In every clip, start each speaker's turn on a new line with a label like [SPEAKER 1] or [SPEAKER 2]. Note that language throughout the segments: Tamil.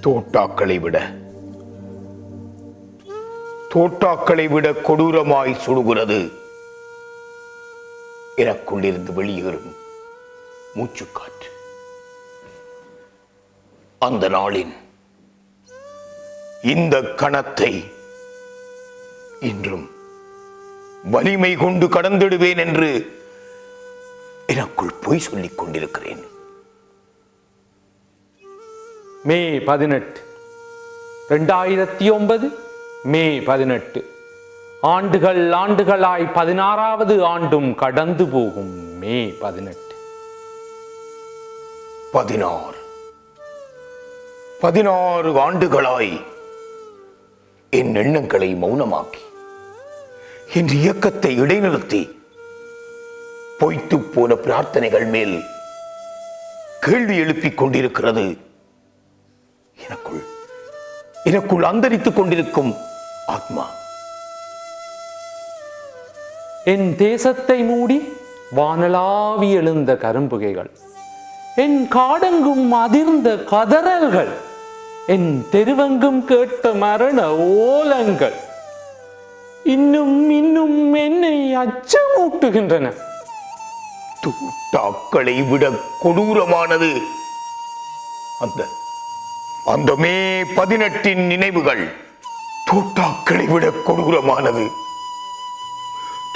[SPEAKER 1] தோட்டாக்களை விட தோட்டாக்களை விட கொடூரமாய் சுடுகிறது எனக்குள்ளிருந்து வெளியேறும் மூச்சுக்காற்று. அந்த நாளின் இந்த கணத்தை இன்றும் வலிமை கொண்டு கடந்திடுவேன் என்று எனக்குள் பொய் சொல்லிக் கொண்டிருக்கிறேன்.
[SPEAKER 2] மே பதினெட்டு. ரெண்டாயிரத்தி ஒன்பது மே பதினெட்டு. ஆண்டுகள் ஆண்டுகளாய் பதினாறாவது ஆண்டும் கடந்து போகும் மே பதினெட்டு.
[SPEAKER 1] பதினாறு. பதினாறு ஆண்டுகளாய் என் எண்ணங்களை மௌனமாக்கி என்று இயக்கத்தை இடைநிறுத்தி பொய்த்து போன பிரார்த்தனைகள் மேல் கேள்வி எழுப்பிக் கொண்டிருக்கிறது. எனக்குள் எனக்குள் அந்தரித்துக் கொண்டிருக்கும் ஆத்மா.
[SPEAKER 2] என் தேசத்தை மூடி வானலாவி எழுந்த கரும்புகைகள் என் காடெங்கும் அதிர்ந்த கதறல்கள் என் தெருவெங்கும் கேட்ட மரண ஓலங்கள் இன்னும் இன்னும் என்னை அச்சமூட்டுகின்றன.
[SPEAKER 1] தூட்டாக்களை விட கொடூரமானது அந்த அந்த மே பதினெட்டின் நினைவுகள். தோட்டாக்களை விட கொடூரமானது.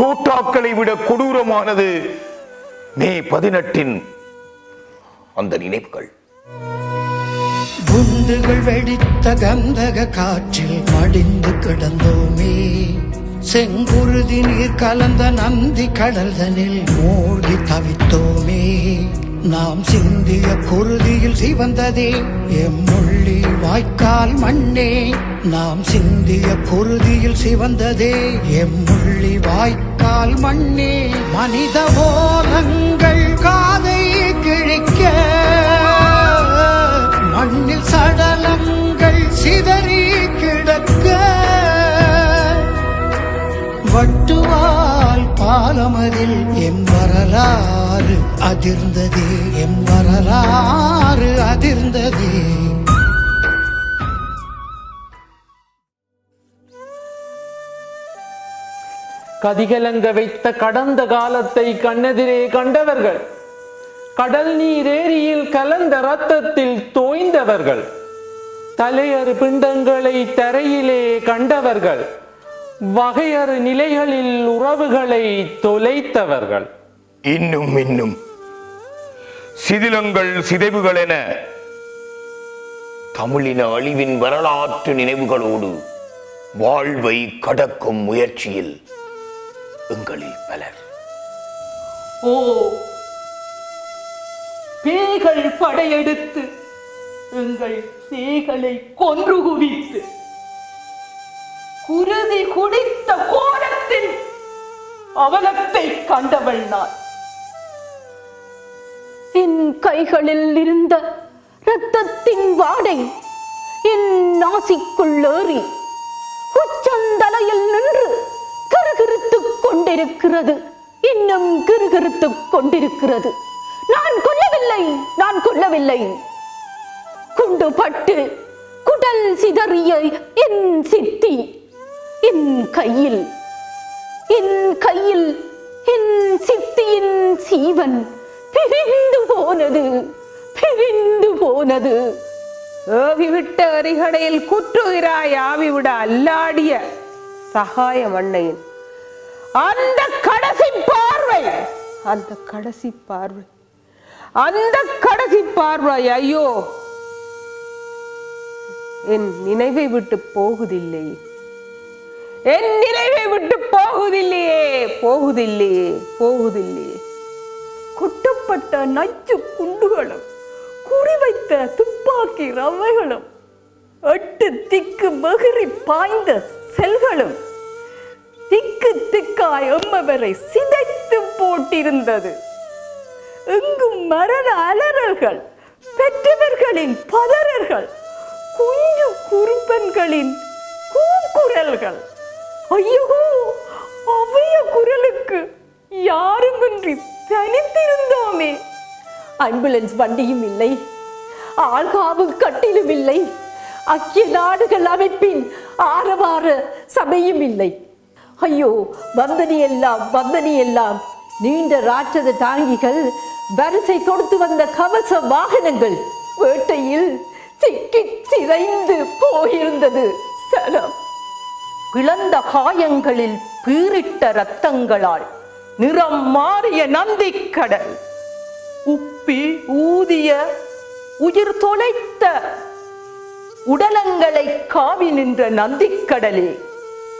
[SPEAKER 1] தோட்டாக்களை விட கொடூரமானது மே பதினெட்டின் அந்த நினைவுகள்.
[SPEAKER 3] குண்டுகள் வெடித்த கந்தக காற்றில் மடிந்து கிடந்தோமே. செங்குருதி நீர் கலந்த நந்தி கடல்தனில் மூழ்கி தவித்தோமே. நாம் சிந்திய குருதியில் சிவந்ததே. எம்முள்ளி வாய்க்கால் மண்ணே. நாம் சிந்திய குருதியில் சிவந்ததே. எம்முள்ளி வாய்க்கால் மண்ணே. மனித போதங்கள் காதை கிழிக்க பாலமதில் எம் வரலாறு அதிர்ந்தது எம் வரலாறு அதிர்ந்தது.
[SPEAKER 2] கதிகலங்க வைத்த கடந்த காலத்தை கண்ணெதிரே கண்டவர்கள் கடல் நீர் ஏரியில் கலந்த ரத்தத்தில் தோய்ந்தவர்கள் தலையறு பிண்டங்களை தரையிலே கண்டவர்கள் வகையறு நிலைகளில் உறவுகளை தொலைத்தவர்கள்.
[SPEAKER 1] இன்னும் இன்னும். சிதிலங்கள் சிதைவுகள் என தமிழின அழிவின் வரலாற்று நினைவுகளோடு வாழ்வை கடக்கும் முயற்சியில் எங்களில் பலர்.
[SPEAKER 4] ஓ பேய்கள் படையெடுத்து எங்கள் சேகளை கொன்று குவித்து குருதி குடித்த கோரத்தின் அவலத்தை கண்டவள் நான். என் கைகளில் இருந்த ரத்தத்தின் வாடை என் நாசிக்குள் ஏறி உச்சந்தலையில் நின்று கிறுகிறுத்துக் கொண்டிருக்கிறது. இன்னும் கிருகிருத்துக் கொண்டிருக்கிறது. நான் கொல்லவில்லை நான் கொல்லவில்லை. குண்டு பட்டு குடல் சிதறிய என் சித்தி என் கையில் என் கையில் என் சித்தியின் சீவன் பிரிந்து போனது பிரிந்து போனது.
[SPEAKER 5] ஏவிவிட்ட அரிகடையில் குற்றுகிறாய் ஆவிவிட அல்லாடிய சகாய மண்ணையின் அந்த கடைசி பார்வை அந்த கடைசி பார்வை அந்த கடைசி பார்வை ஐயோ என் நினைவை விட்டு போகுதில்லை. என் நினைவை விட்டு போகுதில்லையே போகுதில்லையே போகுதில்லையே.
[SPEAKER 4] கொட்டப்பட்ட நச்சு குண்டுகளும் குறிவைத்த துப்பாக்கி ரவைகளும் எட்டு திக்கு மகிரி பாய்ந்த செல்களும் திக்கு திக்காய் எம்மவரை சிதைத்து போட்டிருந்தது. எங்கும் மரண அலறல்கள் பெற்றவர்களின் பதறல்கள் குஞ்சு குறும்பன்களின் கூக்குரல்கள் ஐயோ
[SPEAKER 6] கண்ணுக்கு யாருமின்றி தனித்திருந்தோமே. ஆம்புலன்ஸ் வண்டியும் இல்லை ஆள்காவு கட்டிலும் இல்லை ஐக்கிய நாடுகள் அமைப்பின் ஆரவார சபையும் இல்லை. ஐயோ வந்தனி எல்லாம் வந்தனி எல்லாம் நீண்ட ராட்சத தாங்கிகள் வரிசை தொடுத்து வந்த கவச வாகனங்கள் வேட்டையில் சிக்கி சிதைந்து போயிருந்தது. சலம்
[SPEAKER 7] பிளந்த காயங்களில் பீரிட்ட ரத்தங்களால் நிறம் மாறிய நந்திக்கடல் உப்பி ஊதிய உயிர் தொலைத்த உடலங்களை காவி நின்ற நந்திக்கடலே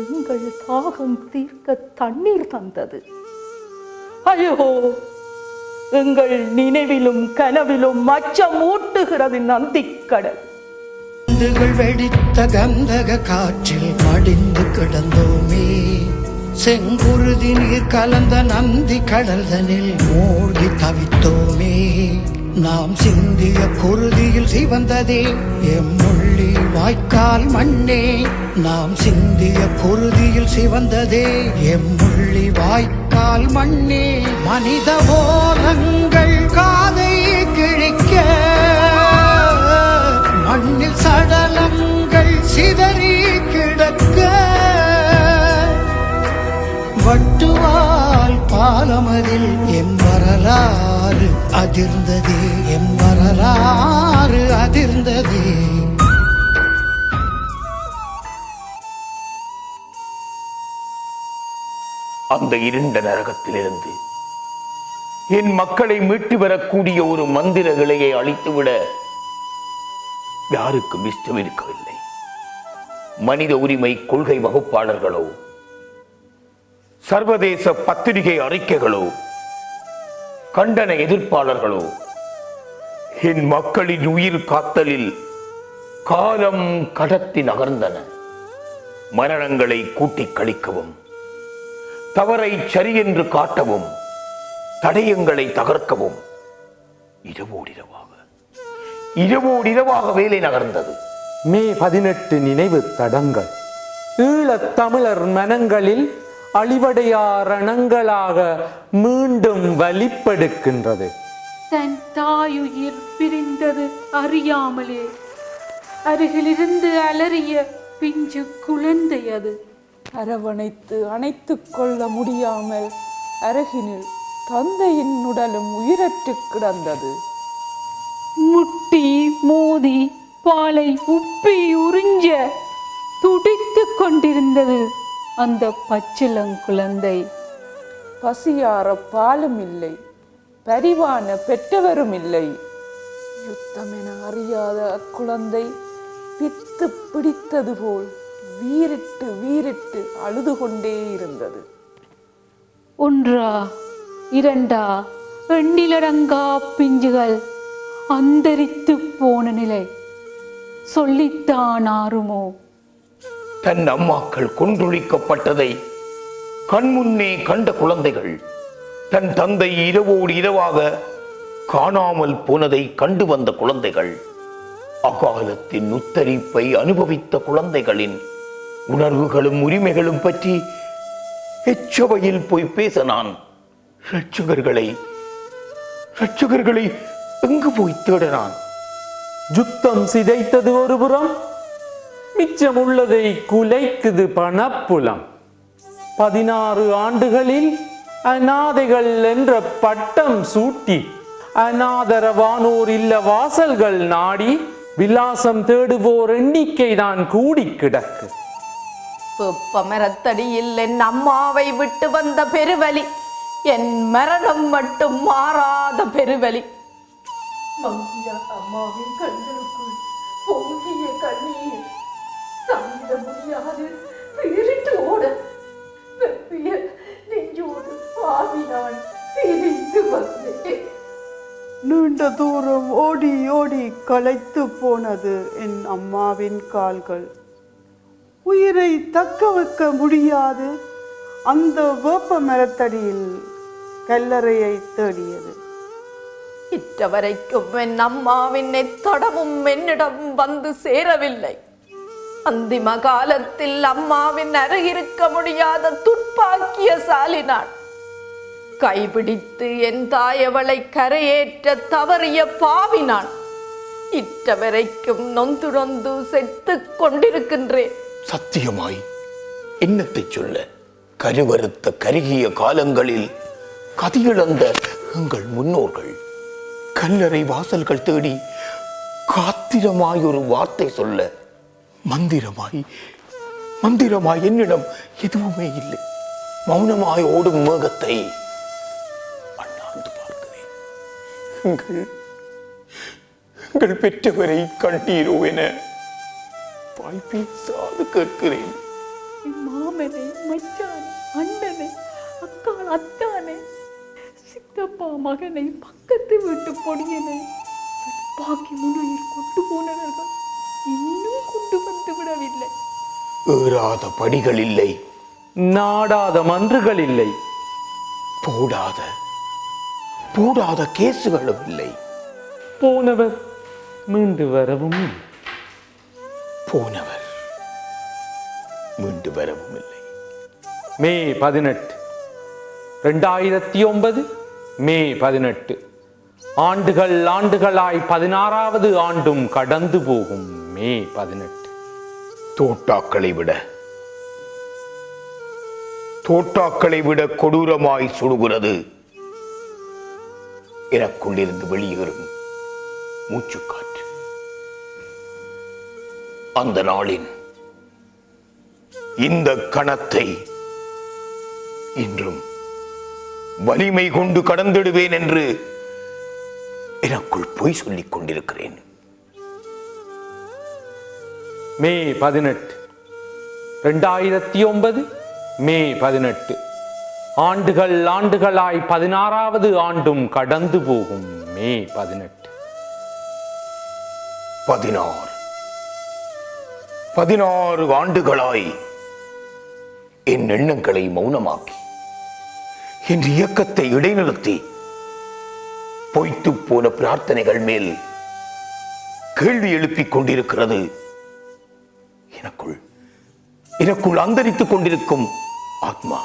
[SPEAKER 6] எங்கள் தாகம் தீர்க்க தண்ணீர் தந்தது.
[SPEAKER 7] ஐயோ எங்கள் நினைவிலும் கனவிலும் மச்சம் ஊட்டுகிறது நந்திக்கடல்.
[SPEAKER 3] வெடித்த கந்தக காற்றில் மடிந்து கிடந்தோமே. செங்குருதி நீர் கலந்த நந்தி கடல்தனில் மூழ்கி தவித்தோமே. நாம் சிந்திய குருதியில் சிவந்ததே. எம்முள்ளி வாய்க்கால் மண்ணே. நாம் சிந்திய குருதியில் சிவந்ததே. எம்முள்ளி வாய்க்கால் மண்ணே. மனித போதங்கள் கா வட்டுவால் பாலமதில் எம் வரலாறு அதிர்ந்தது எம் வரலாறு அதிர்ந்தது.
[SPEAKER 1] அந்த இருண்ட நரகத்திலிருந்து என் மக்களை மீட்டு வரக்கூடிய ஒரு மந்திர இலையை அழித்துவிட யாருக்கும் இஷ்டம் இருக்கவில்லை மனித உரிமை கொள்கை வகுப்பாளர்களோ சர்வதேச பத்திரிகை அறிக்கைகளோ கண்டன எதிர்ப்பாளர்களோ என் மக்களின் உயிர் காத்தலில் காலம் கடத்தி நகர்ந்தன. மரணங்களை கூட்டிக் கழிக்கவும் தவறை சரியென்று காட்டவும் தடயங்களை தகர்க்கவும். இரவோடிரவாக இரவோடிரவாக வேலை நகர்ந்தது.
[SPEAKER 2] மே பதினெட்டு நினைவு தடங்கள். ஈழத் தமிழர் மனங்களில் அழிவடையா ரணங்களாக மீண்டும் வலிப்படுக்கின்றது
[SPEAKER 8] தன் தாயுயிர் பிரிந்தது அறியாமலே. அருகிலிருந்து அலறிய பிஞ்சு குழந்தை அது
[SPEAKER 9] அரவணைத்து அணைத்துக் கொள்ள முடியாமல் அருகினில் தந்தையின் உடலும் உயிரற்று கிடந்தது.
[SPEAKER 8] முட்டி மோதி பாலை உப்பி உறிஞ்ச துடித்துக் கொண்டிருந்தது. அந்த பச்சிளங்குழந்தை
[SPEAKER 9] பசியார பாலும் இல்லை பரிவான பெற்றவரும் இல்லை யுத்தமென அறியாத அக்குழந்தை பித்து பிடித்தது போல் வீரிட்டு வீரிட்டு அழுது கொண்டே இருந்தது.
[SPEAKER 8] ஒன்றா இரண்டா எண்ணிலடங்கா பிஞ்சுகள் அந்தரித்து போன நிலை. சொல்லித்தான் ஆறுமோ?
[SPEAKER 1] தன் அம்மாக்கள் கொன்றொழிக்கப்பட்டதை கண்முன்னே கண்ட குழந்தைகள் தன் தந்தை இரவோடு இரவாக காணாமல் போனதை கண்டு வந்த குழந்தைகள் அகாலத்தின் உத்தரிப்பை அனுபவித்த குழந்தைகளின் உணர்வுகளும் உரிமைகளும் பற்றி எச்சபையில் போய் பேச நான் ரட்சகர்களை ரட்சகர்களை எங்கு போய் தேட நான்
[SPEAKER 2] யுத்தம் சிதைத்தது ஒருபுறம் புறம் மிச்சம் உள்ளதை குலைக்குது பணப்புலம். பதினாறு ஆண்டுகளில் அநாதைகள் என்ற பட்டம் சூட்டி அநாதரவானோர் இல்ல வாசல்கள் நாடி விலாசம் தேடுவோர் எண்ணிக்கை தான் கூடி கிடக்கு.
[SPEAKER 7] வெப்ப மரத்தடியில் என் அம்மாவை விட்டு வந்த பெருவலி என் மரணம் மட்டும் மாறாத பெருவலி.
[SPEAKER 6] அம்மாவின் கண்களுக்குள் பொங்கிய கண்ணீர் முடியாது. பீரிட்டு ஓட வெப்பிய நெஞ்சோடு ஆவினான் பிரிந்து வந்தேன்
[SPEAKER 10] நீண்ட தூரம் ஓடி ஓடி களைத்து போனது என் அம்மாவின் கால்கள். உயிரை தக்க வைக்க முடியாது. அந்த வேப்ப மரத்தடியில் கல்லறையை தேடியது.
[SPEAKER 7] இற்ற வரைக்கும் என் அம்மாவின் நெத்தடமும் என்னிடம் வந்து சேரவில்லை.
[SPEAKER 11] அந்திம காலத்தில் அம்மாவின் அருகிருக்க முடியாத துர்ப்பாக்கியசாலி நான் கைபிடித்து என் தாயவளை கரையேற்ற தவறிய பாவி நான் இற்ற வரைக்கும் நொந்து நொந்து செத்துக் கொண்டிருக்கின்றேன்.
[SPEAKER 1] சத்தியமாய் என்னத்தை சொல்ல? கருவறுத்த கருகிய காலங்களில் கதியிழந்த எங்கள் முன்னோர்கள் கல்லறை வாசல்கள் தேடி காத்திரமாய் ஒரு வார்த்தை சொல்ல மந்திரமாய் மந்திரமாய் என்னிடம் எதுவுமே இல்லை. மௌனமாய் ஓடும் மேகத்தை அண்ணாந்து பார்க்கிறேன். எங்கள் எங்கள் பெற்றவரை கண்டீரோ என வாய்ப்பேசாது கேட்கிறேன்.
[SPEAKER 4] மாமனே மச்சான் அண்ணனே அக்காள் அத்தானே சித்தப்பா மகனை பக்கத்து வீட்டு பொடியனை பாக்கி முனையில் கொண்டு போனவர்கள். இன்னும் கொண்டு வந்து விடவில்லை.
[SPEAKER 1] ஏறாத படிகள் இல்லை.
[SPEAKER 2] நாடாத மன்றுகள் இல்லை.
[SPEAKER 1] போடாத போடாத கேசுகளும் இல்லை.
[SPEAKER 2] போனவர் மீண்டு வரவும்.
[SPEAKER 1] போனவர் மீண்டு வரவும் இல்லை.
[SPEAKER 2] மே பதினெட்டு ரெண்டாயிரத்தி ஒன்பது மே பதினெட்டு. ஆண்டுகள் ஆண்டுகளாய் பதினாறாவது ஆண்டும் கடந்து போகும். மே பதினெட்டு.
[SPEAKER 1] தோட்டாக்களை விட தோட்டாக்களை விட கொடூரமாய் சுடுகிறது எனக்குள்ளிருந்து வெளியேறும் மூச்சுக்காற்று. அந்த நாளின் இந்த கணத்தை இன்றும் வலிமை கொண்டு கடந்திடுவேன் என்று எனக்குள் பொய் சொல்லிக் கொண்டிருக்கிறேன்.
[SPEAKER 2] மே பதினெட்டு. ரெண்டாயிரத்தி ஒன்பது மே பதினெட்டு. ஆண்டுகள் ஆண்டுகளாய் பதினாறாவது ஆண்டும் கடந்து போகும் மே பதினெட்டு.
[SPEAKER 1] பதினாறு. பதினாறு ஆண்டுகளாய் என் எண்ணங்களை மௌனமாக்கி என் இயக்கத்தை இடைநிறுத்தி பொய்த்து போன பிரார்த்தனைகள் மேல் கேள்வி எழுப்பிக் கொண்டிருக்கிறது எனக்குள் எனக்குள் அந்தரித்துக் கொண்டிருக்கும் ஆத்மா.